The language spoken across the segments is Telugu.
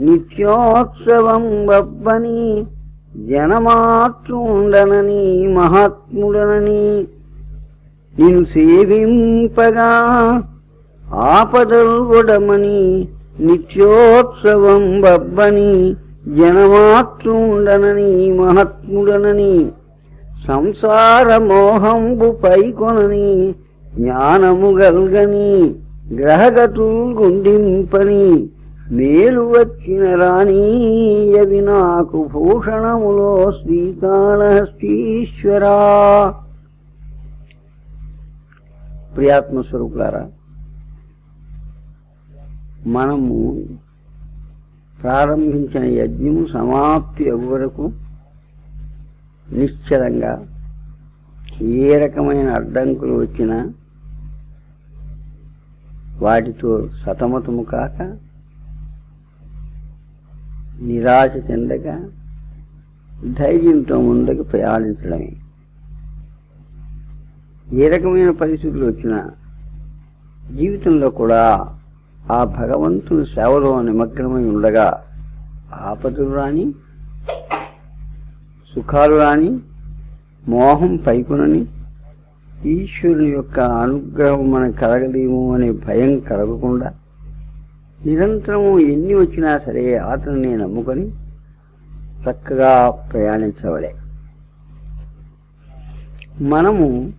నిత్యోత్సవం వవ్వని జనమాతృండనని మహాత్ముడనని నిన్ను సేవింపగా ఆపదల్గొడమని నిత్యోత్సవం బబ్బని జనమాతృండనని మహాత్ముడనని సంసార మోహంబు పైకొనని జ్ఞానము గల్గని గ్రహగతులు గుండింపని మేలు వచ్చిన రాణీయవి నాకు భూషణములో శ్రీకాళహస్తీశ్వరా. ప్రియాత్మ స్వరూపులారా మనము ప్రారంభించిన యజ్ఞము సమాప్తి అవ్వు వరకు నిశ్చలంగా ఏ రకమైన అడ్డంకులు వచ్చినా వాటితో సతమతము కాక నిరాశ చెందక ధైర్యంతో ముందుకు ప్రయాణించడమే. ఏ రకమైన పరిస్థితులు వచ్చినా జీవితంలో కూడా ఆ భగవంతుని సేవలో నిమగ్నమై ఉండగా ఆపదలు రాని సుఖాలు రాని మోహం పైకునని ఈశ్వరుని యొక్క అనుగ్రహం మనకు కలగలేము అనే భయం కలగకుండా నిరంతరము ఎన్ని వచ్చినా సరే అతన్ని నమ్ముకొని చక్కగా ప్రయాణించవలే. మనము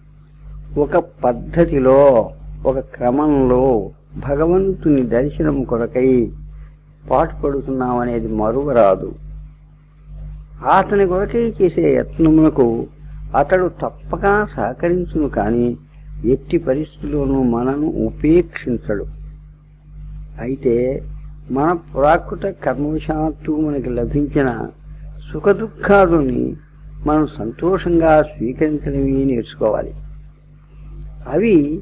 ఒక పద్ధతిలో ఒక క్రమంలో భగవంతుని దర్శనం కొరకై పాటుపడుతున్నామనేది మరువరాదు. అతని కొరకై చేసే యత్నములకు అతడు తప్పక సహకరించును కానీ ఎట్టి పరిస్థితుల్లోనూ మనను ఉపేక్షించడు. అయితే మన ప్రాకృత కర్మవశాత్తు మనకి లభించిన సుఖదుఖాదుని మనం సంతోషంగా స్వీకరించడమే నేర్చుకోవాలి. అవి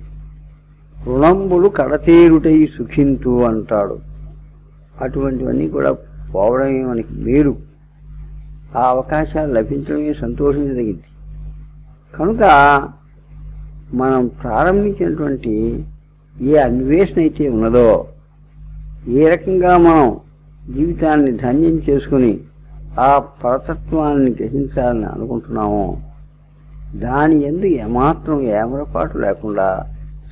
రుణంబులు కడతేరుటై సుఖింతు అంటాడు. అటువంటివన్నీ కూడా పోవడమే మనకి మేలు. ఆ అవకాశాలు లభించడమే సంతోషించదగింది కనుక మనం ప్రారంభించినటువంటి ఏ అన్వేషణ అయితే ఉన్నదో ఏ రకంగా మనం జీవితాన్ని ధన్యం చేసుకుని ఆ పరతత్వాన్ని గ్రహించాలని అనుకుంటున్నామో దాని ఎందు ఏమాత్రం ఏమరపాటు లేకుండా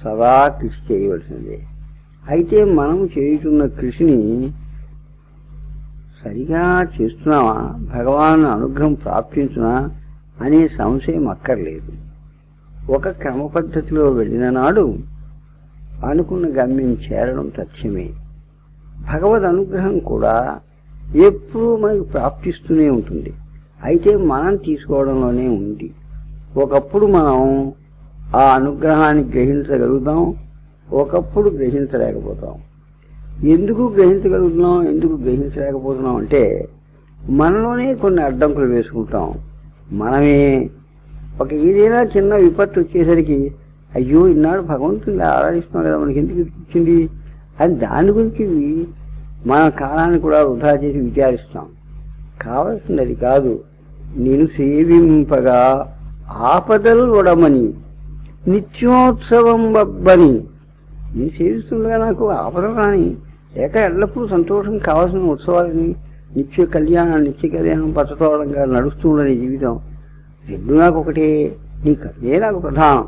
సదా కృషి చేయవలసిందే అయితే మనం చేయుతున్న కృషిని సరిగా చేస్తున్నామా? భగవాన్ అనుగ్రహం ప్రాప్తించునా అనే సంశయం అక్కర్లేదు. ఒక క్రమ పద్ధతిలో వెళ్ళిన నాడు అనుకున్న గమ్యం చేరడం తథ్యమే. భగవద్ అనుగ్రహం కూడా ఎప్పుడూ మనకు ప్రాప్తిస్తూనే ఉంటుంది. అయితే మనం తీసుకోవడంలోనే ఉంది. ఒకప్పుడు మనం ఆ అనుగ్రహాన్ని గ్రహించగలుగుతాం ఒకప్పుడు గ్రహించలేకపోతాం. ఎందుకు గ్రహించగలుగుతున్నాం ఎందుకు గ్రహించలేకపోతున్నాం అంటే మనలోనే కొన్ని అడ్డంకులు వేసుకుంటాం. మనమే ఒక ఏదైనా చిన్న విపత్తు వచ్చేసరికి అయ్యో ఇన్నాడు భగవంతుని ఆరాధిస్తున్నాం కదా మనకి ఎందుకు వచ్చింది? అది దాని గురించి మన కాలాన్ని కూడా వృధా చేసి విచారిస్తాం. కావలసింది అది కాదు. నేను సేవింపగా ఆపదలు ఉడమని నిత్యోత్సవం బబ్బని. నేను సేవిస్తుండగా నాకు ఆపదలు రాని లేక ఎల్లప్పుడూ సంతోషం కావాల్సిన ఉత్సవాలని నిత్య కళ్యాణం నిత్య కళ్యాణం పచ్చతోడంగా నడుస్తుండని జీవితం రెండు నాకు ఒకటే నీ కథే నాకు ప్రధానం.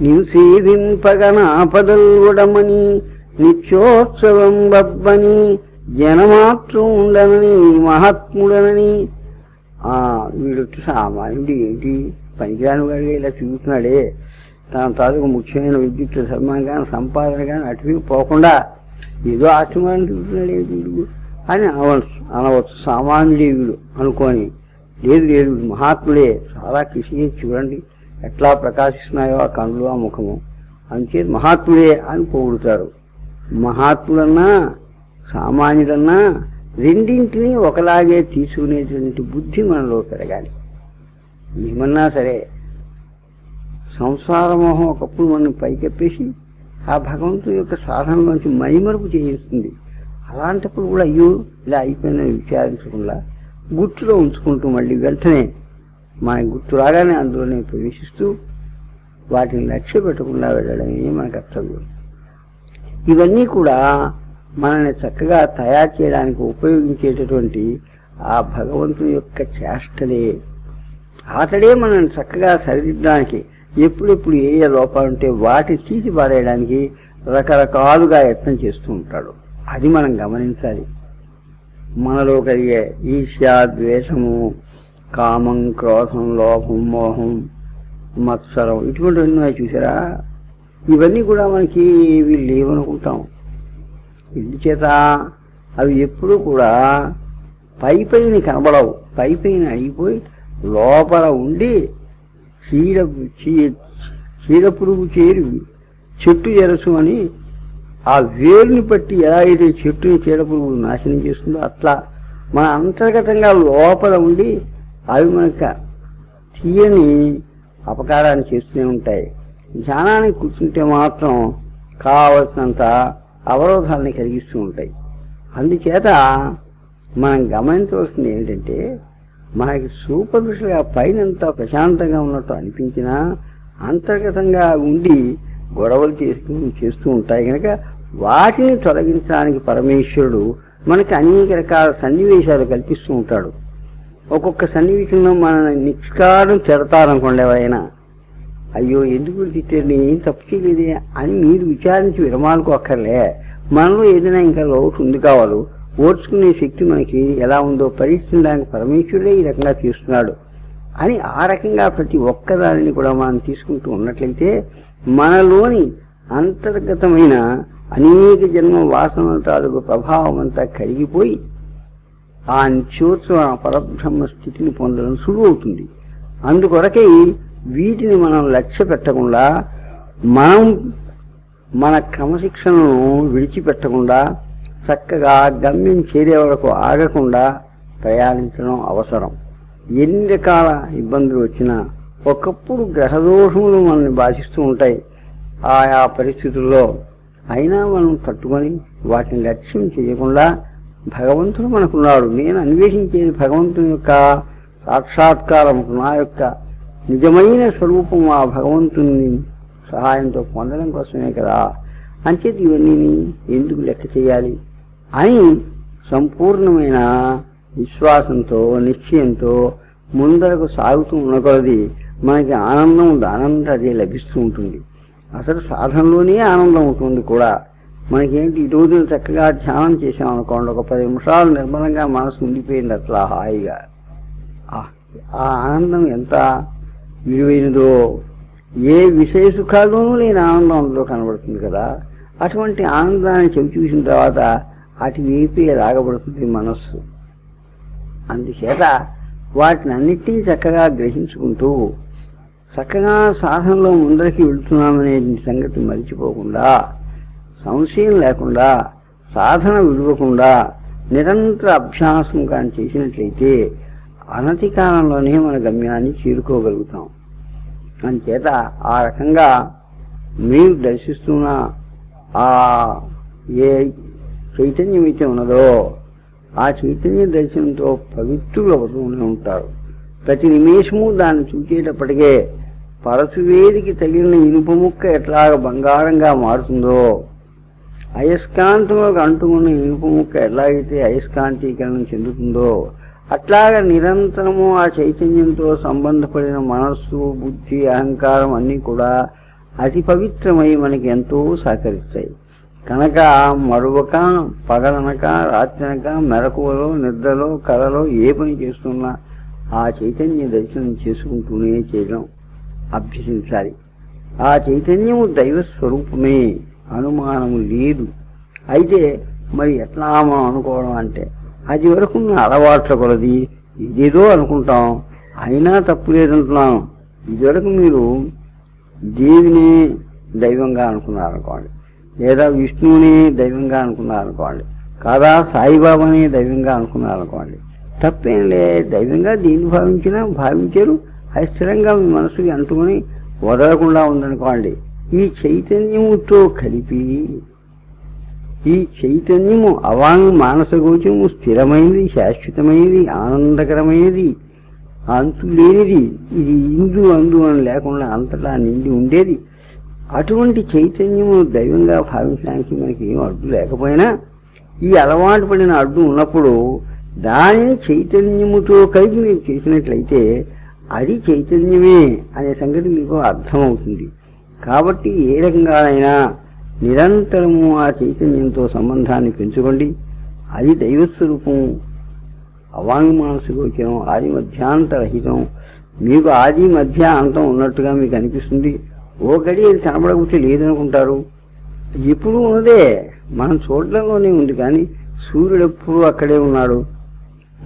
నీవు సేవింపగన ఆపదలు ఉడమని నిత్యోత్సవం బబ్బని జనమాత్రం ఉండనని మహాత్ముడనని. ఆ వీడొచ్చి సామాన్యుడు ఏంటి? పనికిరాని వాడిగా ఇలా తిరుగుతున్నాడే. తన తాలూకు ముఖ్యమైన విద్యుత్ ధర్మం కానీ సంపాదన కానీ అటువీ పోకుండా ఏదో ఆశ్రమాన్ని తిరుగుతున్నాడే వీడు. అని అనవచ్చు అనవచ్చు. సామాన్యుడే వీడు అనుకొని. లేదు లేదు మహాత్ముడే. చాలా కృషి చేసి చూడండి ఎట్లా ప్రకాశిస్తున్నాయో ఆ కళ్ళు ఆ ముఖము. అంతే మహాత్ముడే అని పొగుడుతారు. మహాత్ముడన్నా సామాన్యుడన్నా రెండింటినీ ఒకలాగే తీసుకునేటువంటి బుద్ధి మనలో పెరగాలి. ఏమన్నా సరే సంసార మోహం ఒకప్పుడు మనం పైకెప్పేసి ఆ భగవంతుడి యొక్క సాధనలోంచి మైమరుపు చేయిస్తుంది. అలాంటప్పుడు కూడా అయ్యో ఇలా అయిపోయిందని విచారించకుండా గుర్తులో ఉంచుకుంటూ మళ్ళీ వెంటనే మన గుర్తు రాగానే అందులోనే ప్రవేశిస్తూ వాటిని లక్ష్య పెట్టకుండా వెళ్ళడమే మన కర్తవ్యం. ఇవన్నీ కూడా మనల్ని చక్కగా తయారు చేయడానికి ఉపయోగించేటటువంటి ఆ భగవంతుని యొక్క చేష్టలే. అతడే మనల్ని చక్కగా సరిదిద్దడానికి ఎప్పుడెప్పుడు ఏ ఏ లోపాలు ఉంటే వాటిని తీసి పారేయడానికి రకరకాలుగా యత్నం చేస్తూ ఉంటాడు. అది మనం గమనించాలి. మనలో కలిగే ఈర్ష్య ద్వేషము కామం క్రోధం లోపం మోహం మత్సరం ఇటువంటివన్నీ ఉన్నాయి చూసారా? ఇవన్నీ కూడా మనకి ఇవి లేవనుకుంటాం ఎందుచేత అవి ఎప్పుడూ కూడా పై పైన కనబడవు. పై పైన అయిపోయి లోపల ఉండి చీడ చీ- చీడ పురుగు చేరి చెట్టు ఎరసు అని ఆ వేరుని బట్టి ఎలా అయితే చెట్టుని చీడ పురుగు నాశనం చేస్తుందో అట్లా మన అంతర్గతంగా లోపల ఉండి అవి మనకు తీయని అపకారాన్ని చేస్తూనే ఉంటాయి. ధ్యానానికి కూర్చుంటే మాత్రం కావలసినంత అవరోధాలని కలిగిస్తూ ఉంటాయి. అందుచేత మనం గమనించవలసింది ఏంటంటే మనకి సూపర్ఫిషియల్గా పైనంతా ప్రశాంతంగా ఉన్నట్టు అనిపించినా అంతర్గతంగా ఉండి గొడవలు చేస్తూ చేస్తూ ఉంటాయి కనుక వాటిని తొలగించడానికి పరమేశ్వరుడు మనకి అనేక రకాల సన్నివేశాలు కల్పిస్తూ ఉంటాడు. ఒక్కొక్క సన్నివేశంలో మన నిష్కారం చెడతారనుకోండి ఎవరైనా అయ్యో ఎందుకు తిట్టారు? నేను ఏం తప్పు చేయలేదే అని మీరు విచారించి విరమానుకోక్కర్లే మనలో ఏదైనా ఇంకా లోటు ఉంది కావాలి ఓర్చుకునే శక్తి మనకి ఎలా ఉందో పరీక్షించడానికి పరమేశ్వరుడే ఈ రకంగా తీస్తున్నాడు అని ఆ రకంగా ప్రతి ఒక్కదానిని కూడా మనం తీసుకుంటూ ఉన్నట్లయితే మనలోని అంతర్గతమైన అనేక జన్మ వాసన ప్రభావం అంతా కరిగిపోయి ఆ నిత్యోత్సవ పరబ్రహ్మ స్థితిని పొందడం సులువు అవుతుంది అందుకొరకై వీటిని మనం లక్ష్య పెట్టకుండా మనం మన క్రమశిక్షణను విడిచిపెట్టకుండా చక్కగా గమ్యం చేరే వరకు ఆగకుండా ప్రయాణించడం అవసరం. ఎన్ని రకాల ఇబ్బందులు వచ్చినా ఒకప్పుడు గ్రహదోషములు మనల్ని బాధిస్తూ ఉంటాయి. ఆయా పరిస్థితుల్లో అయినా మనం తట్టుకొని వాటిని లక్ష్యం చేయకుండా భగవంతుడు మనకున్నాడు. నేను అన్వేషించేది భగవంతుని యొక్క సాక్షాత్కారం నా యొక్క నిజమైన స్వరూపం ఆ భగవంతుని సహాయంతో పొందడం కోసమే కదా. అంచేది ఇవన్నీ ఎందుకు లెక్క చేయాలి అని సంపూర్ణమైన విశ్వాసంతో నిశ్చయంతో ముందరకు సాగుతూ ఉన్న కొలది మనకి ఆనందం ఆనందం అదే లభిస్తూ ఉంటుంది. అసలు సాధనలోనే ఆనందం ఉంటుంది కూడా. మనకేంటి? ఈ రోజున చక్కగా ధ్యానం చేసామనుకోండి ఒక పది నిమిషాలు నిర్మలంగా మనసు ఉండిపోయింది అట్లా హాయిగా. ఆ ఆనందం ఎంత విలువైనదో ఏ విషయ సుఖాల్లోనూ లేని ఆనందం అందులో కనబడుతుంది కదా. అటువంటి ఆనందాన్ని చెవి చూసిన తర్వాత అటు వేపే రాగబడుతుంది మనస్సు. అందుచేత వాటిని అన్నిటినీ చక్కగా గ్రహించుకుంటూ చక్కగా సాధనలో ముందరికి వెళుతున్నామనే సంగతి మరిచిపోకుండా సంశయం లేకుండా సాధన విడవకుండా నిరంతర అభ్యాసం కానీ చేసినట్లయితే అనతి కాలంలోనే మన గమ్యాన్ని చేరుకోగలుగుతాం. అందుచేత ఆ రకంగా మీరు దర్శిస్తున్న ఆ ఏ చైతన్యం అయితే ఉన్నదో ఆ చైతన్య దర్శనంతో పవిత్రులు అవుతూనే ఉంటారు. ప్రతి నిమేషము దాన్ని చూసేటప్పటికే పరశువేదికి తగిలిన ఇనుప ముక్క ఎట్లాగ బంగారంగా మారుతుందో అయస్కాంతంలోకి అంటుకున్న ఇనుప ముక్క ఎలాగైతే అయస్కాంతీకరణం చెందుతుందో అట్లాగ నిరంతరము ఆ చైతన్యంతో సంబంధపడిన మనస్సు బుద్ధి అహంకారం అన్నీ కూడా అతి పవిత్రమై మనకి ఎంతో సహకరిస్తాయి. కనుక మరువక పగలనక రాత్రనక మెలకువలో నిద్రలో కలలో ఏ పని చేస్తున్నా ఆ చైతన్య దర్శనం చేసుకుంటూనే చేయడం అభ్యసించాలి. ఆ చైతన్యము దైవ స్వరూపమే అనుమానము లేదు. అయితే మరి ఎట్లా మనం అనుకోవడం అంటే అది వరకు అలవాట్లు అలవాట్ల కొలది ఇదేదో అనుకుంటాం. అయినా తప్పు లేదంటున్నాను. ఇదివరకు మీరు దేవిని దైవంగా అనుకున్నారనుకోండి. లేదా విష్ణువుని దైవంగా అనుకున్నారనుకోండి. కాదా సాయిబాబాని దైవంగా అనుకున్నారనుకోండి. తప్పేం లే దైవంగా దీన్ని భావించినా భావించారు. అది స్థిరంగా మీ మనసుకి అంటుకొని వదలకుండా ఉందనుకోండి. ఈ చైతన్యముతో కలిపి ఈ చైతన్యము అవాంగ్ మానసగోచము స్థిరమైనది శాశ్వతమైనది ఆనందకరమైనది అంతు లేనిది ఇది ఇందు అందు అని లేకుండా అంతటా నిండి ఉండేది. అటువంటి చైతన్యము దైవంగా భావించడానికి మనకి ఏం అడ్డు లేకపోయినా ఈ అలవాటు పడిన అడ్డు ఉన్నప్పుడు దానిని చైతన్యముతో కలిపి మీరు చేసినట్లయితే అది చైతన్యమే అనే సంగతి మీకు అర్థమవుతుంది. కాబట్టి ఏ రకంగానైనా నిరంతరము ఆ చైతన్యంతో సంబంధాన్ని పెంచుకోండి. అది దైవస్వరూపం. అవాంగ్మానసిగోచరం ఆది మధ్యాంతరహితం మీకు ఆది మధ్య అంతం ఉన్నట్టుగా మీకు అనిపిస్తుంది. ఓ గడి అది కనబడకపోతే లేదనుకుంటారు. ఎప్పుడు ఉన్నదే మనం చూడడంలోనే ఉంది కానీ సూర్యుడు ఎప్పుడు అక్కడే ఉన్నాడు.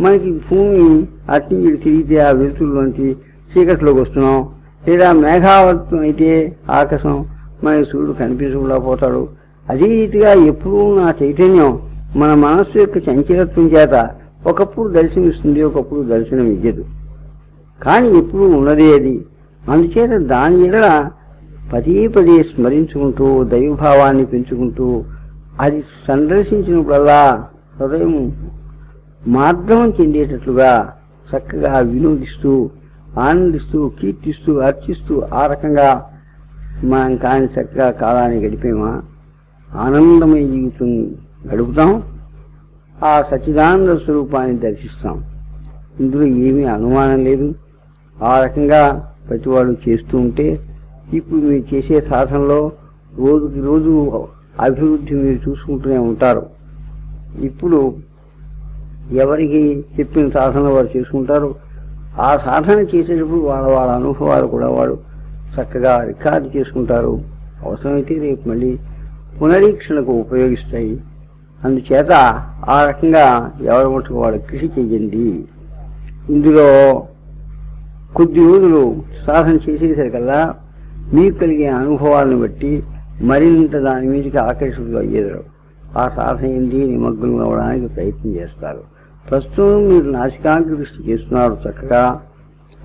మనకి భూమి అటు ఇటు తిరిగితే ఆ వెలుతుల్లోంచి చీకట్లోకి వస్తున్నాం. లేదా మేఘావర్తం అయితే ఆకాశం మన సూర్యుడు కనిపించకుండా పోతాడు. అదే రీతిగా ఎప్పుడూ నా చైతన్యం మన మనస్సు యొక్క చంచలత్వం చేత ఒకప్పుడు దర్శనమిస్తుంది ఒకప్పుడు దర్శనం ఇయ్యదు కానీ ఎప్పుడూ ఉన్నదే అది. అందుచేత దాని ఎడల పదే పదే స్మరించుకుంటూ దైవభావాన్ని పెంచుకుంటూ అది సందర్శించినప్పుడల్లా హృదయం మార్గం చెందేటట్లుగా చక్కగా వినోదిస్తూ ఆనందిస్తూ కీర్తిస్తూ అర్చిస్తూ ఆ రకంగా మనం కాని చక్కగా కాలాన్ని గడిపేమా? ఆనందమయ జీవితం గడుపుతాం ఆ సచిదానంద స్వరూపాన్ని దర్శిస్తాం. ఇందులో ఏమీ అనుమానం లేదు. ఆ రకంగా ప్రతివాడు చేస్తూ ఉంటే ఇప్పుడు మీరు చేసే సాధనలో రోజుకి రోజు అభివృద్ధి మీరు చూసుకుంటూనే ఉంటారు. ఇప్పుడు ఎవరికి చెప్పిన సాధన వారు చేసుకుంటారు? ఆ సాధన చేసేటప్పుడు వాళ్ళ వాళ్ళ అనుభవాలు కూడా వాడు చక్కగా రికార్డు చేసుకుంటారు. అవసరమైతే రేపు మళ్ళీ పునరీక్షణకు ఉపయోగిస్తాయి. అందుచేత ఆ రకంగా ఎవరి మటుకు వాడు కృషి చెయ్యండి. ఇందులో కొద్ది రోజులు సాధన చేసేసరికల్లా మీకు కలిగే అనుభవాలను బట్టి మరింత దాని మీదకి ఆకర్షితులు అయ్యేదారు. ఆ సాధన ఏంది నిమగ్నం అవ్వడానికి ప్రయత్నం చేస్తారు. ప్రస్తుతం మీరు నాసికాగ్ర చేస్తున్నారు చక్కగా.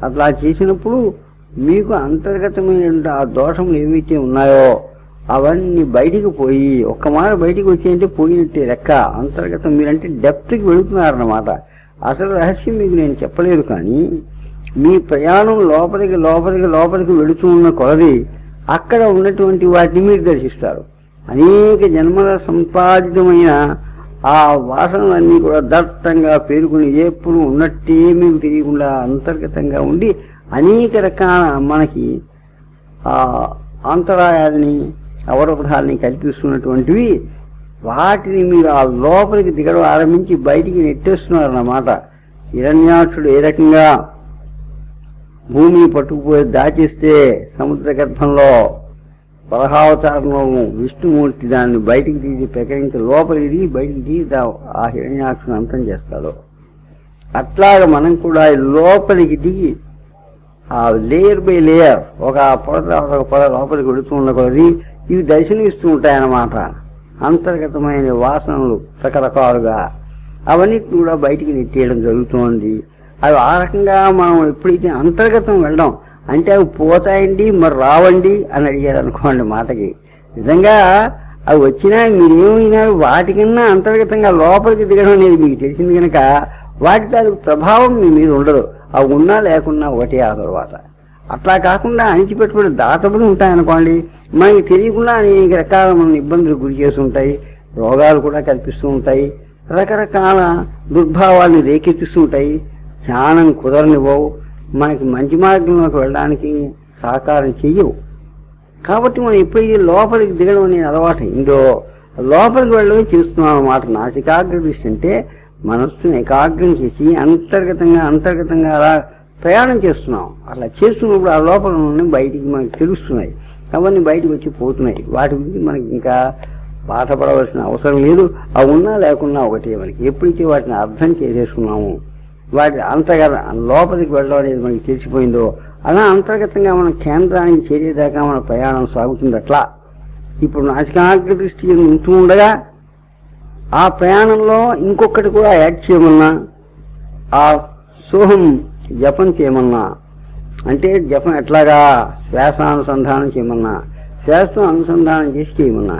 అట్లా చేసినప్పుడు మీకు అంతర్గతమైన ఆ దోషములు ఏవైతే ఉన్నాయో అవన్నీ బయటికి పోయి ఒక్క మాట బయటికి వచ్చేయంటే పోయినట్టే లెక్క. అంతర్గతం మీరంటే డెప్త్కి వెళుతున్నారన్నమాట. అసలు రహస్యం మీకు నేను చెప్పలేదు కానీ మీ ప్రయాణం లోపలికి లోపలికి లోపలికి వెళుతూ ఉన్న కొలది అక్కడ ఉన్నటువంటి వాటిని మీరు దర్శిస్తారు. అనేక జన్మల సంపాదితమైన ఆ వాసనలన్నీ కూడా దట్టంగా పేరుకుని ఎప్పుడు ఉన్నట్టే మీకు తెలియకుండా అంతర్గతంగా ఉండి అనేక రకాల మనకి ఆ అంతరాయాలని అవరోధాలని కల్పిస్తున్నటువంటివి వాటిని మీరు ఆ లోపలికి దిగడం ఆరంభించి బయటికి నెట్టేస్తున్నారన్నమాట. హిరణ్యాక్షుడు ఏ రకంగా భూమిని పట్టుకుపోయి దాచేస్తే సముద్ర గర్భంలో పదహావతారంలో విష్ణుమూర్తి దాన్ని బయటికి తీసి పెకరించి లోపలికి దిగి బయటికి తీసి దా- ఆ హిరణ్యాక్షుని అంతం చేస్తాడు. అట్లాగ మనం కూడా లోపలికి దిగి ఆ లేయర్ బై లేయర్ ఒక పొర తర్వాత ఒక పొడ లోపలికి వెళుతూ ఉన్న కొలది ఇవి దర్శనమిస్తూ ఉంటాయన్నమాట. అంతర్గతమైన వాసనలు రకరకాలుగా అవన్నీ కూడా బయటికి నెట్టేయడం జరుగుతోంది. అవి ఆ రకంగా మనం ఎప్పుడైతే అంతర్గతం వెళ్ళడం అంటే అవి పోతాయండి మరి రావండి అని అడిగారు అనుకోండి మాటకి. నిజంగా అవి వచ్చినా మీరేమైనా వాటికన్నా అంతర్గతంగా లోపలికి దిగడం అనేది మీకు తెలిసింది కనుక వాటి తాలూకు ప్రభావం మీ మీద ఉండదు. అవి ఉన్నా లేకున్నా ఒకటే ఆ తర్వాత అట్లా కాకుండా అణిచిపెట్టుకుని దాతబడి ఉంటాయనుకోండి మనకి తెలియకుండా అనేక రకాల మన ఇబ్బందులు గురి చేస్తుంటాయి రోగాలు కూడా కల్పిస్తూ ఉంటాయి రకరకాల దుర్భావాలను రేకెత్తిస్తూ ఉంటాయి ధ్యానం కుదరనివ్వవు మనకి మంచి మార్గంలోకి వెళ్ళడానికి సహకారం చెయ్యవు. కాబట్టి మనం ఎప్పుడైతే లోపలికి దిగడం అనేది అలవాటు ఇందో లోపలికి వెళ్ళడమే చేస్తున్నాం అన్నమాట నాసికాగ్ర దృష్టి అంటే మనస్సును ఏకాగ్రం చేసి అంతర్గతంగా అంతర్గతంగా అలా ప్రయాణం చేస్తున్నాం. అలా చేస్తున్నప్పుడు ఆ లోపల నుండి బయటికి మనకు తెలుస్తున్నాయి. అవన్నీ బయటకు వచ్చి పోతున్నాయి. వాటి గురించి మనకి ఇంకా బాధపడవలసిన అవసరం లేదు. అవి ఉన్నా లేకున్నా ఒకటే మనకి. ఎప్పుడైతే వాటిని అర్థం చేసేసుకున్నాము వాటి అంతగా లోపలికి వెళ్ళడం అనేది మనకి తెలిసిపోయిందో అలా అంతర్గతంగా మన కేంద్రానికి చేరేదాకా మన ప్రయాణం సాగుతుంది అట్లా ఇప్పుడు నాసికాగ్ర దృష్టి ఉంటూ ఉండగా ఆ ప్రయాణంలో ఇంకొకటి కూడా యాడ్ చేయమన్నా ఆ సోహం జపం చేయమన్నా అంటే జపం ఎట్లాగా శ్వాసానుసంధానం చేయమన్నా శ్వాస అనుసంధానం చేసి చేయమన్నా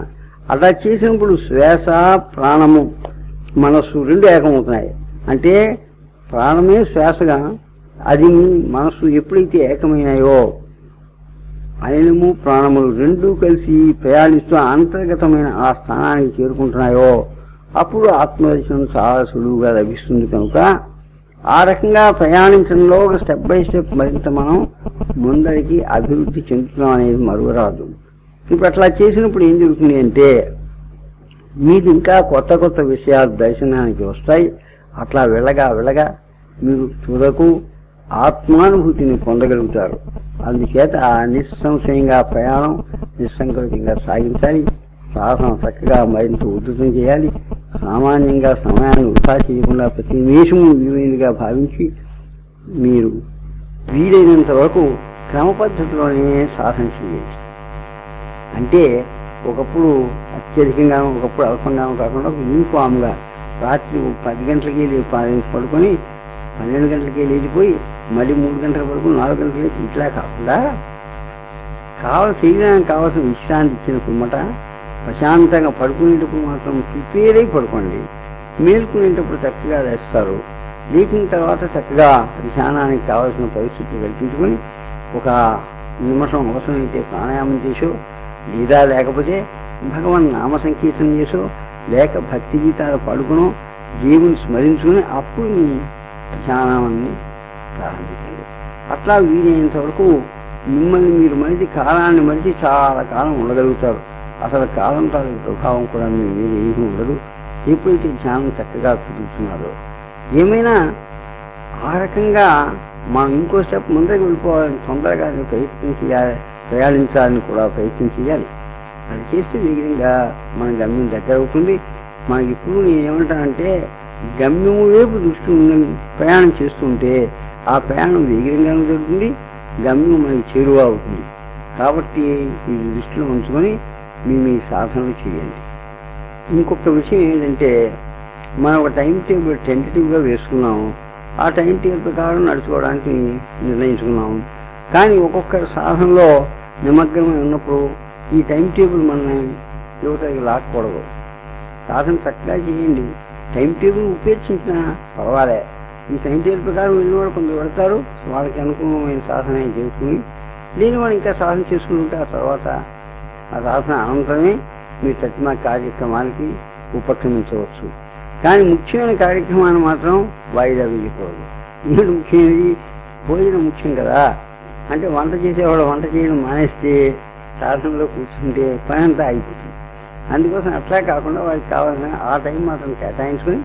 అట్లా చేసినప్పుడు శ్వాస ప్రాణము మనస్సు రెండు ఏకమవుతున్నాయి. అంటే ప్రాణమే శ్వాసగా అది మనస్సు ఎప్పుడైతే ఏకమైనాయో ఆయనము ప్రాణములు రెండూ కలిసి ప్రయాణిస్తూ అంతర్గతమైన ఆ స్థానానికి చేరుకుంటున్నాయో అప్పుడు ఆత్మదర్శనం చాలా సులువుగా లభిస్తుంది కనుక ఆ రకంగా ప్రయాణించడంలో ఒక స్టెప్ బై స్టెప్ మరింత మనం ముందరికి అభివృద్ధి చెందుతున్నాం అనేది మరువరాదు. ఇప్పుడు అట్లా చేసినప్పుడు ఏం జరుగుతుంది అంటే మీకు ఇంకా కొత్త కొత్త విషయాలు దర్శనానికి వస్తాయి. అట్లా వెళ్ళగా వెళ్ళగా మీరు తుదకు ఆత్మానుభూతిని పొందగలుగుతారు. అందుచేత ఆ నిస్సంశయంగా ప్రయాణం నిస్సంకల్పంగా సాగించాలి. సాధన చక్కగా మరింత ఉధృతం చేయాలి. సామాన్యంగా సమయాన్ని వృధా చేయకుండా ప్రతి నిమిషము విలువైనదిగా భావించి మీరు వీలైనంత వరకు క్రమ పద్ధతిలోనే సాధన చేయండి అంటే ఒకప్పుడు అత్యధికంగా ఒకప్పుడు అల్పంగా కాకుండా ఒక యూనిఫామ్గా రాత్రి పది గంటలకి లే- పడుకొని పన్నెండు గంటలకి లేచిపోయి మళ్ళీ మూడు గంటల వరకు నాలుగు గంటలకి ఇట్లా కాకుండా కావాల్సిన శరీరానికి కావాల్సిన విశ్రాంతి ఇచ్చిన పిమ్మట ప్రశాంతంగా పడుకునేటప్పుడు మాత్రం ప్రిపేర్ అయి పడుకోండి. మేల్కునేటప్పుడు చక్కగా లేస్తారు. లేచిన తర్వాత చక్కగా ధ్యానానికి కావాల్సిన పరిస్థితులు కల్పించుకుని ఒక నిమిషం అవసరమైతే ప్రాణాయామం చేసో లేదా లేకపోతే భగవన్ నామ సంకీర్తన చేసో లేక భక్తి గీతాలు పాడుకునో దేవుని స్మరించుకుని అప్పుడు మీ ధ్యానాన్ని ప్రారంభించండి. అట్లా వీలైనంత వరకు మిమ్మల్ని మీరు మరిచి కాలాన్ని మరిచి చాలా కాలం ఉండగలుగుతారు. అసలు కాలం తాలూకు ప్రభావం కూడా మీ మీద ఏమీ ఉండదు. ఎప్పుడైతే ధ్యానం చక్కగా కుదురుతున్నారో. ఏమైనా ఆ రకంగా మనం ఇంకో స్టెప్ ముందరికి వెళ్ళిపోవాలని తొందరగా ప్రయత్నం చేయాలి ప్రయాణించాలని కూడా ప్రయత్నం చేయాలి. అది చేస్తే వేగంగా మన గమ్యం దగ్గర అవుతుంది. మనకి ఇప్పుడు నేను ఏమంటానంటే గమ్యము వైపు దృష్టి ప్రయాణం చేస్తుంటే ఆ ప్రయాణం వేగంగానే జరుగుతుంది గమ్యం మనకి చేరువ అవుతుంది. కాబట్టి ఈ దృష్టిలో ఉంచుకొని మీ మీ సాధనలు చేయండి. ఇంకొక విషయం ఏంటంటే మనం ఒక టైం టేబుల్ టెంటేటివ్గా వేసుకున్నాము. ఆ టైం టేబుల్ ప్రకారం నడుచుకోవడానికి నిర్ణయించుకున్నాము. కానీ ఒక్కొక్క సాధనలో నిమగ్నమై ఉన్నప్పుడు ఈ టైం టేబుల్ మన యువతకి లాక్కూడదు. సాధన చక్కగా చేయండి. టైం టేబుల్ ఉపేక్షించినా పర్వాలే. ఈ టైం టేబుల్ ప్రకారం వెళ్ళిన వాళ్ళు కొందరు పెడతారు? వాళ్ళకి అనుకూలమైన సాధన చేసుకుని లేని వాళ్ళు ఇంకా సాధన చేసుకుంటే ఆ తర్వాత ఆ అనంతరమే మీ ప్రతిమా కార్యక్రమానికి ఉపక్రమించవచ్చు. కానీ ముఖ్యమైన కార్యక్రమాన్ని మాత్రం వాయిదా వేయకూడదు. ఏమిటి ముఖ్యమైనది? భోజనం ముఖ్యం కదా. అంటే వంట చేసేవాడు వంట చేయడం మానేస్తే సాధనలో కూర్చుంటే పని అంతా అయిపోతుంది. అందుకోసం అట్లా కాకుండా వారికి కావాల్సిన ఆ టైం మాత్రం కేటాయించుకొని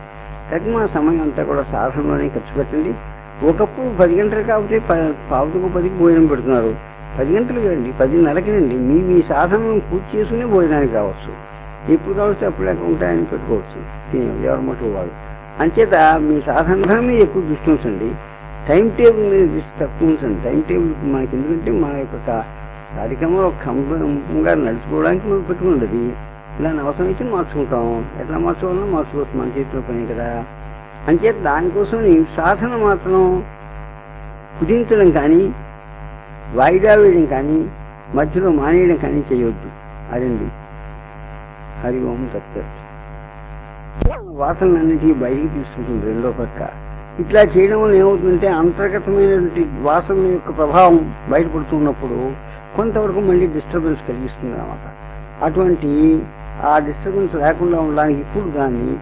తగిన సమయం అంతా కూడా సాధనలోనే ఖర్చు పెట్టండి. ఒకప్పుడు పది గంటలు కాకపోతే పావుకు పదికి భోజనం పెడుతున్నారు. పది గంటలకు రండి పదిన్నరకి రండి మీ మీ సాధనను పూర్తి చేసుకునే భోజనానికి రావచ్చు. ఎప్పుడు కావచ్చు అప్పుడు లేక ఉంటాయని పెట్టుకోవచ్చు. ఎవరి మటుకు వాళ్ళు అంచేత మీ సాధన మీద ఎక్కువ దృష్టి ఉంచండి. టైం టేబుల్ మీద దృష్టి తక్కువ ఉంచండి. టైం టేబుల్ మనకి ఎందుకంటే మా యొక్క కార్యక్రమంలో కార్యక్రమం ఒక నడుచుకోవడానికి మనం పెట్టుకున్నది. ఇలా అవసరం ఇచ్చి మార్చుకుంటాం. ఎట్లా మార్చుకోవాలన్నా మార్చుకోవచ్చు మన చేతిలో పని కదా. అంచేత దానికోసం సాధన మాత్రం కుదించడం కానీ వాయిదా వేయడం కానీ మధ్యలో మానేయడం కానీ చేయొద్దు. అదండి. హరి ఓం తత్వ వాసనలన్నిటికీ బయటికి తీసుకుంటుంది రెండో పక్క. ఇట్లా చేయడం వల్ల ఏమవుతుందంటే అంతర్గతమైనటువంటి వాసన యొక్క ప్రభావం బయటపడుతున్నప్పుడు కొంతవరకు మళ్ళీ డిస్టర్బెన్స్ కలిగిస్తుంది అన్నమాట. అటువంటి ఆ డిస్టర్బెన్స్ లేకుండా ఉండడానికి ఇప్పుడు దాన్ని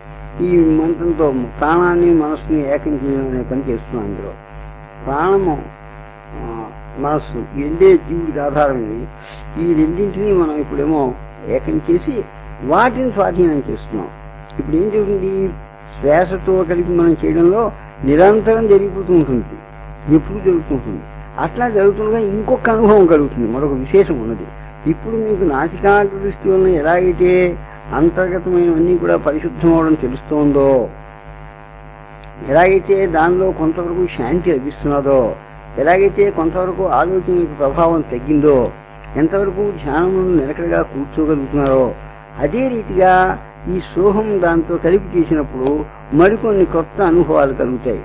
ఈ మంత్రంతో ప్రాణాన్ని మనస్సుని ఏకం చేయడం అనే పని చేస్తున్నాం అందులో ప్రాణము మనస్సు ఈ రెండే జీవుడికి ఆధారమైనవి ఈ రెండింటిని మనం ఇప్పుడేమో ఏకం చేసి వాటిని స్వాధీనం చేస్తున్నాం. ఇప్పుడు ఏం జరుగుతుంది? శ్వాసతో కలిపి మనం చేయడంలో నిరంతరం జరిగిపోతూ ఉంటుంది. ఎప్పుడు జరుగుతుంటుంది అట్లా జరుగుతుండగా ఇంకొక అనుభవం కలుగుతుంది. మరొక విశేషం ఉన్నది. ఇప్పుడు మీకు నాసికాగ్ర దృష్టి వలన ఎలాగైతే అంతర్గతమైనవన్నీ కూడా పరిశుద్ధం అవడం తెలుస్తోందో ఎలాగైతే దానిలో కొంతవరకు శాంతి లభిస్తున్నదో ఎలాగైతే కొంతవరకు ఆలోచన ప్రభావం తగ్గిందో ఎంతవరకు ధ్యానము నిలకడగా కూర్చోగలుగుతున్నారో అదే రీతిగా ఈ సోహం దాంతో కలిపి చేసినప్పుడు మరికొన్ని కొత్త అనుభవాలు కలుగుతాయి.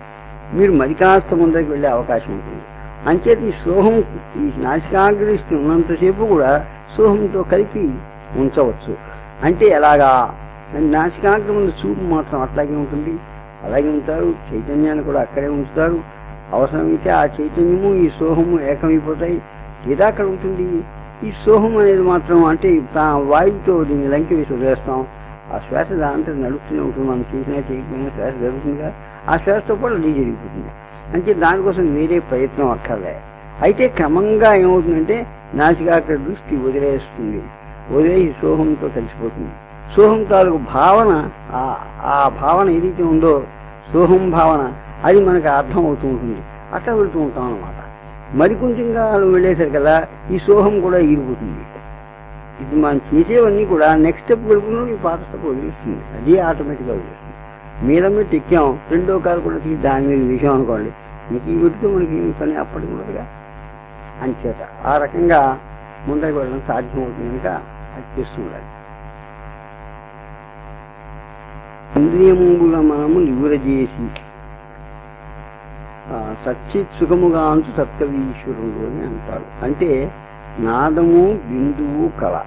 మీరు మరి కాస్త ముందరికి వెళ్ళే అవకాశం ఉంటుంది. అంచేత ఈ సోహం ఈ నాసికాగ్రహిస్తూ ఉన్నంతసేపు కూడా సోహంతో కలిపి ఉంచవచ్చు. అంటే ఎలాగా? నాసికాగ్ర ముందు చూపు మాత్రం అట్లాగే ఉంటుంది. అలాగే ఉంటారు. చైతన్యాన్ని కూడా అక్కడే ఉంచుతారు. అవసరమైతే ఆ చైతన్యము ఈ సోహము ఏకమైపోతాయి. ఇది అక్కడ ఉంటుంది ఈ సోహం అనేది మాత్రం అంటే తా- వాయువుతో దీన్ని లంకి వేసి వదిలేస్తాం. ఆ శ్వాస దాంతో నడుస్తూనే ఉంటుంది. మనం చేసినా చేయకపోయినా శ్వాస జరుగుతుందిగా. ఆ శ్వాసతో పాటు అది జరిగిపోతుంది. అంటే దానికోసం వేరే ప్రయత్నం అక్కర్లే. అయితే క్రమంగా ఏమవుతుందంటే నాసికాగ్ర దృష్టి వదిలేస్తుంది. వదిలేసి సోహంతో కలిసిపోతుంది. సోహం తాలూకు భావన ఆ భావన ఏదైతే ఉందో సోహం భావన అది మనకు అర్థం అవుతూ ఉంటుంది. అట్లా వెళ్తూ ఉంటాం అనమాట మరికొంచెంగా వెళ్ళేసరికి కదా ఈ సోహం కూడా ఈరిపోతుంది ఇది మనం చేసేవన్నీ కూడా నెక్స్ట్ స్టెప్ వెళ్ళకుండా ఈ పాత స్టెప్ వదిలేస్తుంది. అది ఆటోమేటిక్గా వదిలేస్తుంది. మీద మీద ఎక్కాం రెండో కారు కూడా తీసి దాని మీద విషయం అనుకోండి మీకు ఈ వీటితో మనకి ఏమి పని అప్పటికి ఉండదుగా. అంచేత ఆ రకంగా ముందరికి వెళ్ళడం సాధ్యం అవుతుంది కనుక అది చేస్తుండాలి ఇంద్రియముల మనము నివురజేసి సచ్చిత్ సుఖముగా అంచు సత్కవీశ్వరుడు అని అంటారు. అంటే నాదము బిందువు కళ.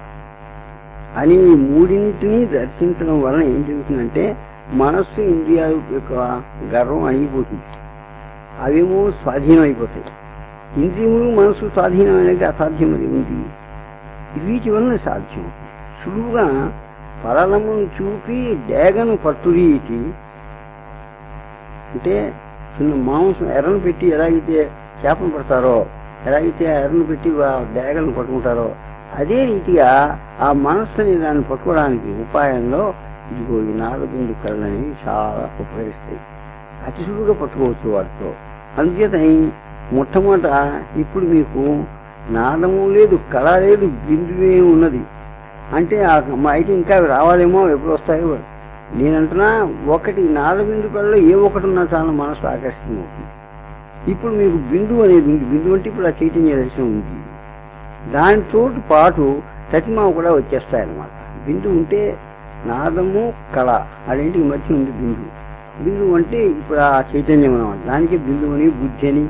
అని ఈ మూడింటిని దర్శించడం వలన ఏం జరుగుతుందంటే మనస్సు ఇంద్రియాల యొక్క గర్వం అయిపోతుంది అవేమో స్వాధీనం అయిపోతాయి ఇంద్రియములు మనస్సు స్వాధీనమైనది అసాధ్యం అది ఉంది. వీటి వలన సాధ్యం. సులువుగా ఫలమును చూపి డేగను పట్టురీటి. అంటే చిన్న మాంసం ఎర్రను పెట్టి ఎలాగైతే చేపను పడతారో ఎలాగైతే ఆ ఎర్రను పెట్టి ఆ డేగలను పట్టుకుంటారో అదే రీతిగా ఆ మనస్సుని దాన్ని పట్టుకోవడానికి ఉపాయంలో ఇదిగో ఈ నాగబిందు కళ్ళు అనేవి చాలా ఉపకరిస్తాయి అతి సులువుగా పట్టుకోవచ్చు వాటితో. అందుచేత మొట్టమొదట ఇప్పుడు మీకు నాదము లేదు కళ లేదు బిందువే ఉన్నది. అంటే మా అయితే ఇంకా అవి రావాలేమో ఎప్పుడు వస్తాయో నేనంటున్నా ఒకటి నాలుగు బిందు ఏ ఒకటి ఉన్నా చాలా మనసు ఆకర్షణ అవుతుంది ఇప్పుడు మీకు బిందు అనేది ఉంది. బిందు అంటే ఇప్పుడు ఆ చైతన్య దర్శనం ఉంది. దానితో పాటు ప్రతిమ కూడా వచ్చేస్తాయన్నమాట. బిందు ఉంటే నాదము కళ అదేంటికి మధ్య ఉంది బిందు. బిందు అంటే ఇప్పుడు ఆ చైతన్యం అనమాట దానికి బిందు అని బుద్ధి అని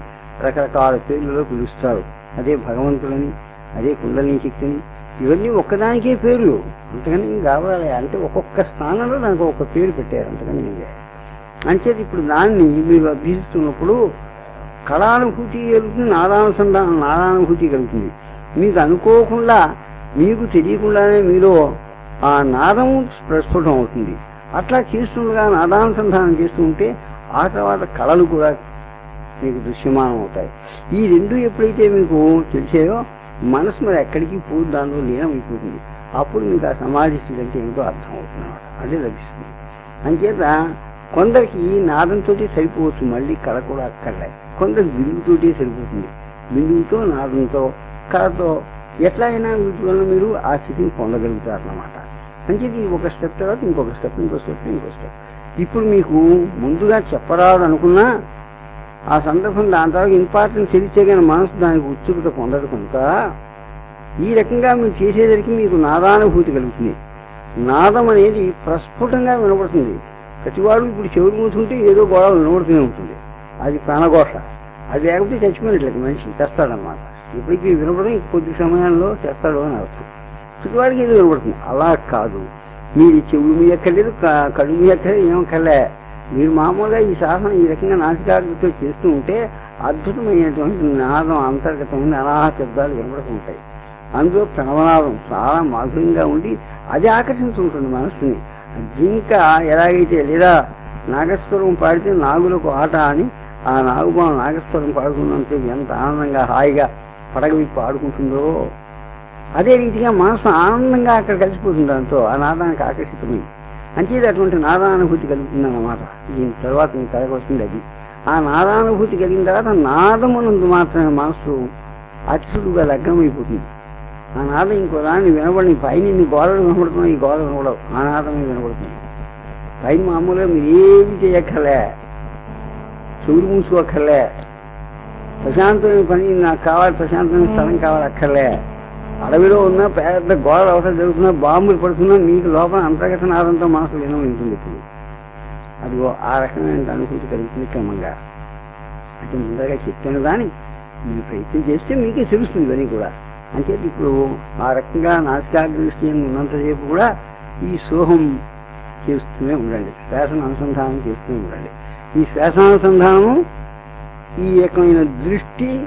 రకరకాల పేర్లలో పిలుస్తారు. అదే భగవంతుడని అదే కుండలిని శక్తిని ఇవన్నీ ఒక్కదానికే పేర్లు. అంతకని కావాలి అంటే ఒక్కొక్క స్థానంలో దానికి ఒక్కొక్క పేరు పెట్టారు. అంతకని ఏం అంచేది ఇప్పుడు దాన్ని మీరు అభ్యసిస్తున్నప్పుడు కళానుభూతి కలుగుతుంది నాదానుసంధానం నాదానుభూతి కలుగుతుంది. మీకు అనుకోకుండా మీకు తెలియకుండానే మీలో ఆ నాదం ప్రస్ఫుటం అవుతుంది. అట్లా చేస్తుండగా నాదానుసంధానం చేస్తూ ఉంటే ఆ తర్వాత కళలు కూడా మీకు దృశ్యమానం అవుతాయి. ఈ రెండు ఎప్పుడైతే మీకు తెలిసాయో మనసు మరి ఎక్కడికి పోదు దానిలో లీనమైపోతుంది అప్పుడు మీకు ఆ సమాధి స్థితి అంటే ఏమిటో అర్థం అవుతుంది అదే లభిస్తుంది. అంచేత కొందరికి నాదంతో సరిపోవచ్చు మళ్ళీ కళ కూడా అక్కర్లే. కొందరికి బిందుతోటి సరిపోతుంది. బిందుతో నాదంతో కళతో ఎట్లా అయినా వీటి వల్ల మీరు ఆ స్థితిని పొందగలుగుతారు అన్నమాట మంచిది ఒక స్టెప్ తర్వాత ఇంకొక స్టెప్ ఇంకో స్టెప్ ఇంకో స్టెప్. ఇప్పుడు మీకు ముందుగా చెప్పరాదు అనుకున్నా ఆ సందర్భం దాని తర్వాత ఇంపార్టెన్స్ తెలిసే కానీ మనసు దానికి ఉత్సుకత పొందదు కనుక ఈ రకంగా మీరు చేసేసరికి మీకు నాదానుభూతి కలుగుతుంది. నాదం అనేది ప్రస్ఫుటంగా వినబడుతుంది. ప్రతివాడు ఇప్పుడు చెవులు మూసుకుంటే ఏదో గొడవ వినబడుతూనే ఉంటుంది. అది ప్రాణఘోష. అది లేకపోతే చచ్చిపోయినట్లేదు మనిషి చేస్తాడనమాట ఇప్పటికీ వినపడడం కొద్ది సమయంలో చేస్తాడు అని అర్థం. ప్రతివాడికి ఏదో వినపడుతుంది అలా కాదు. మీరు చెవులు మీ ఎక్కర్లేదు కళ్ళు మీ ఎక్కర్లేదు ఏమక్కర్లే మీరు మామూలుగా ఈ సాధన ఈ రకంగా నాసికాగ్రతో చేస్తూ ఉంటే అద్భుతమైనటువంటి నాదం అంతర్గతమైన అనాహ శబ్దాలు కనబడుతుంటాయి అందులో ప్రణవనాదం చాలా మాధుర్యంగా ఉండి అది ఆకర్షించుంటుంది మనస్సుని. జింక ఎలాగైతే లేదా నాగస్వరం పాడితే నాగులకు ఆట అని ఆ నాగుబాం నాగస్వరం పాడుకున్నంతే ఎంత ఆనందంగా హాయిగా పడగ పాడుకుంటుందో. ఆడుకుంటుందో అదే రీతిగా మనసు ఆనందంగా అక్కడ కలిసిపోతుంది దాంతో ఆ నాదానికి ఆకర్షితమైంది. అంచేది అటువంటి నాదానుభూతి కలుగుతుంది అన్నమాట దీని తర్వాత మీ కథకు అది. ఆ నాదానుభూతి కలిగిన తర్వాత నాదమునందు మాత్రమే మనసు అతిశుడుగా లగ్నమైపోతుంది. ఆ నాదం ఇంకో దాన్ని వినబడి పైన ఇన్ని గోడలు వినబడుతున్నాయి ఈ గోడలు వినబడవు. ఆ నాదమే వినబడుతుంది. పైన మామూలుగా మీరు ఏమి చేయక్కర్లే. చెవులు మూసుకోక్కర్లే. ప్రశాంతమైన పని నాకు కావాలి ప్రశాంతమైన స్థలం కావాలి అక్కర్లే అడవిలో ఉన్న పెద్ద గోడ అవసరం జరుగుతున్నా బాంబులు పడుతున్నా మీకు లోపల అంతర్గత నాదంతో మనసు లీనం ఉంటుంది. ఇప్పుడు అదిగో ఆ రకమైన అనుభూతి కలుగుతుంది క్రమంగా. అంటే ముందరగా చెప్పాను కానీ మీరు ప్రయత్నం చేస్తే మీకే తెలుస్తుంది ఇవన్నీ కూడా. అంటే ఇప్పుడు ఆ రకంగా నాసికాగ్రదృష్టి ఉన్నంతసేపు కూడా ఈ సోహం చేస్తూనే ఉండండి. శ్వాసన అనుసంధానం చేస్తూనే ఉండండి. ఈ శ్వాసానుసంధానం ఈ రకమైన దృష్టి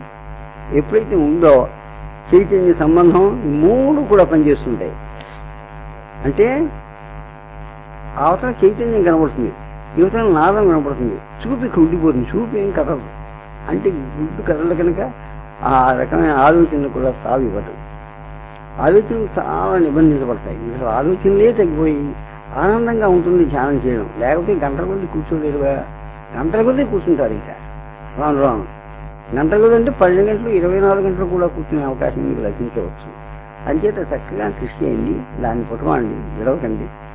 ఎప్పుడైతే ఉందో చైతన్య సంబంధం మూడు కూడా పనిచేస్తుంటాయి. అంటే అవతల చైతన్యం కనబడుతుంది. యువతల నాదం కనబడుతుంది. చూపు ఇక్కడ ఉండిపోతుంది చూపు ఏం కదలదు. అంటే గుడ్డు కదలదు కనుక ఆ రకమైన ఆలోచనలు కూడా తావి ఇవ్వదు. ఆలోచనలు చాలా నిబంధించబడతాయి. అసలు ఆలోచనలే తగ్గిపోయి ఆనందంగా ఉంటుంది ధ్యానం చేయడం. లేకపోతే గంటల కొద్ది కూర్చోలేదుగా గంటల కొద్ది కూర్చుంటారు ఇంకా. రాను రాను. గంటల అంటే పన్నెండు గంటలు ఇరవై నాలుగు గంటలు కూడా కూర్చునే అవకాశం మీకు లభించవచ్చు. అంచేత చక్కగా కృషి చేయండి దాన్ని పుట్టవండి విడవకండి.